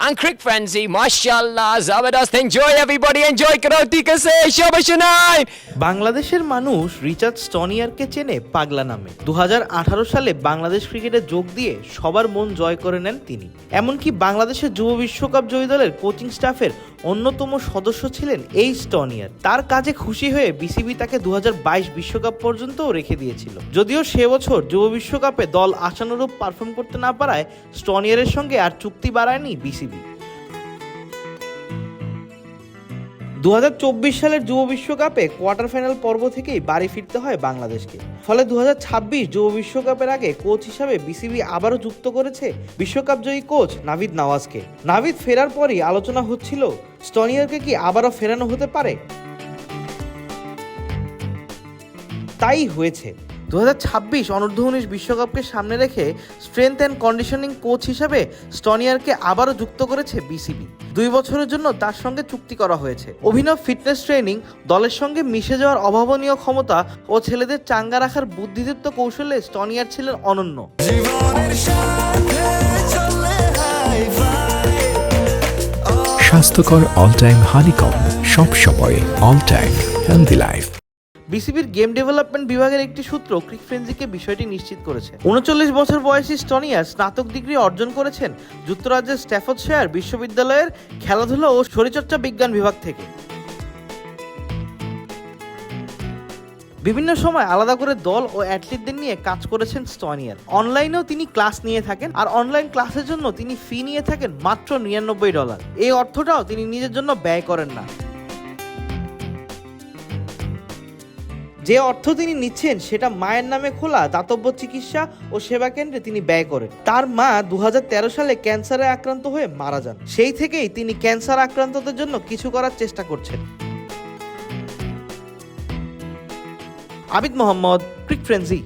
and Crick Frenzy. Mashallah, Zabardast. Enjoy, everybody. Enjoy Karoti Kase. Shabashanai. বাংলাদেশের মানুষ Richard স্টনিয়ারকে চেনে পাগলা নামে দু হাজার আঠারো সালে বাংলাদেশ ক্রিকেটে যোগ দিয়ে সবার মন জয় করে নেন তিনি এমনকি বাংলাদেশের যুব বিশ্বকাপ জয়ী দলের কোচিং স্টাফের অন্যতম সদস্য ছিলেন এই স্টনিয়ার। তার কাজে খুশি হয়ে বিসিবি তাকে দু বিশ্বকাপ পর্যন্ত রেখে দিয়েছিল। যদিও সে বছর যুব বিশ্বকাপে দল আশানুরূপ পারফর্ম করতে না পারায় স্টনিয়ারের সঙ্গে আর চুক্তি বাড়ায়নি বিসিবি। দু হাজার চব্বিশ সালের যুব বিশ্বকাপে কোয়ার্টার ফাইনাল পর্ব থেকেই বাড়ি ফিরতে হয় বাংলাদেশকে। ফলে দুহাজার ছাব্বিশ যুব বিশ্বকাপের আগে কোচ হিসাবে বিসিবি আবারও যুক্ত করেছে বিশ্বকাপ জয়ী কোচ নাভিদ নওয়াজকে। নাভিদ ফেরার পরই আলোচনা হচ্ছিল, স্টনিয়ারকে কি আবারও ফেরানো হতে পারে? তাই হয়েছে। দু হাজার ছাব্বিশ অনূর্ধ্ব উনিশ বিশ্বকাপকে সামনে রেখে স্ট্রেংথ অ্যান্ড কন্ডিশনিং কোচ হিসাবে স্টনিয়ারকে আবারও যুক্ত করেছে বিসিবি। দুই বছরের জন্য তার সঙ্গে চুক্তি করা হয়েছে। অভিনব ফিটনেস ট্রেনিং দলের সঙ্গে মিশে যাওয়ার অভাবনীয় ক্ষমতা ও ছেলেদের চাঙ্গা রাখার বুদ্ধিদীপ্ত কৌশলে স্টনিয়ার ছিলেন অনন্য। স্বাস্থ্যকর অল টাইম হানিকম সব সময় অল টাইম হেলদি লাইফ বিসিবির গেম ডেভেলপমেন্ট বিভাগের একটি সূত্র ক্রিক ফ্রেন্সিকে বিষয়টি নিশ্চিত করেছে। উনচল্লিশ বছর বয়সী স্টনিয়ার স্নাতক ডিগ্রি অর্জন করেছেন যুক্তরাজ্যের স্ট্যাফোর্ডশায়ার বিশ্ববিদ্যালয়ের খেলাধুলা ও শরীরচর্চা বিজ্ঞান বিভাগ থেকে। বিভিন্ন সময় আলাদা করে দল ও অ্যাথলিটদের নিয়ে কাজ করেছেন স্টনিয়ার। অনলাইনেও তিনি ক্লাস নিয়ে থাকেন আর অনলাইন ক্লাসের জন্য তিনি ফি নিয়ে থাকেন মাত্র নিরানব্বই ডলার। এই অর্থটাও তিনি নিজের জন্য ব্যয় করেন না। যে অর্থ তিনি নিচ্ছেন, সেটা মায়ের নামে খোলা, দাতব্য চিকিৎসা ও সেবা কেন্দ্রে তিনি ব্যয় করেন। তার মা দু হাজার তেরো সালে ক্যান্সারে আক্রান্ত হয়ে মারা যান। সেই থেকেই তিনি ক্যান্সার আক্রান্তদের জন্য কিছু করার চেষ্টা করছেন। আবিদ মোহাম্মদ, ক্রিক ফ্রেন্সি।